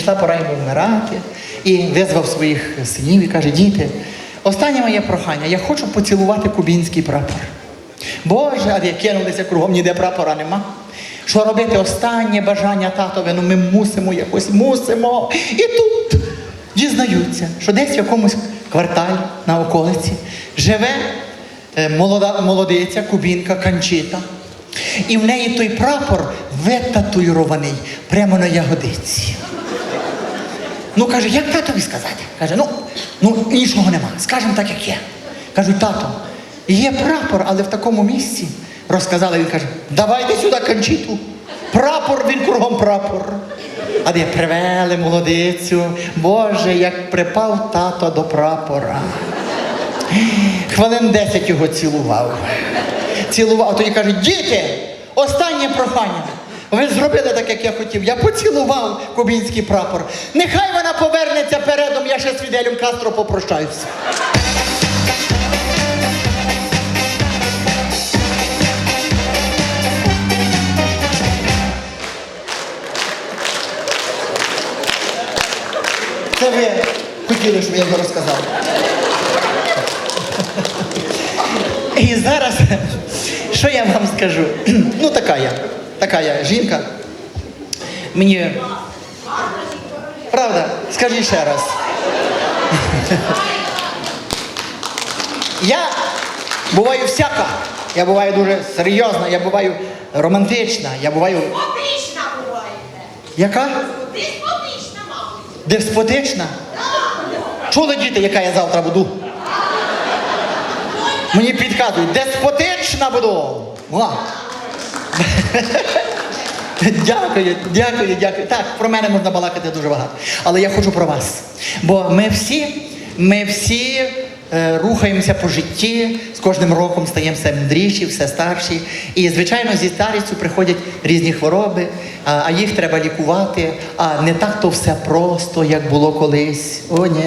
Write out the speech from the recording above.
Прийшла пора йому вмирати і визвав своїх синів і каже: діти, останнє моє прохання, я хочу поцілувати кубінський прапор. Боже, а де кинулися кругом, ніде прапора нема. Що робити останнє бажання татове? Ну ми мусимо якось мусимо. І тут дізнаються, що десь в якомусь кварталі на околиці живе е, молода, молодиця, кубінка, канчита. І в неї той прапор витатуйрований прямо на ягодиці. Ну, каже, як татові сказати? Каже, ну, ну іншого нема. Скажемо так, як є. Кажуть, тато, є прапор, але в такому місці. Розказали, він каже, давайте сюди канчіту. Прапор, він кругом прапор. А де привели молодицю. Боже, як припав тато до прапора. Хвилин 10 його цілував. Цілував, а тоді каже, діти, останнє прохання. Ви зробили так, як я хотів. Я поцілував кубінський прапор. Нехай вона повернеться передом, я ще з Фіделем Кастро попрощаюся. Це ви хотіли, щоб я його розказав. І зараз, що я вам скажу? Ну, така я, така я жінка. Мені. Правда, скажи ще раз. Я буваю всяка. Я буваю дуже серйозна, я буваю романтична, я буваю. Спотична буваєте. Яка? Ти спотична, мабуть. Деспотична? Чули діти, яка я завтра буду? Мені підказують, деспотична буду. О. Дякую, дякую, дякую. Так, про мене можна балакати дуже багато. Але я хочу про вас. Бо ми всі, ми всі е, рухаємося по житті, з кожним роком стаємо все мудріші, все старші. І, звичайно, зі старістю приходять різні хвороби, а, а їх треба лікувати. А не так то все просто, як було колись. О, ні.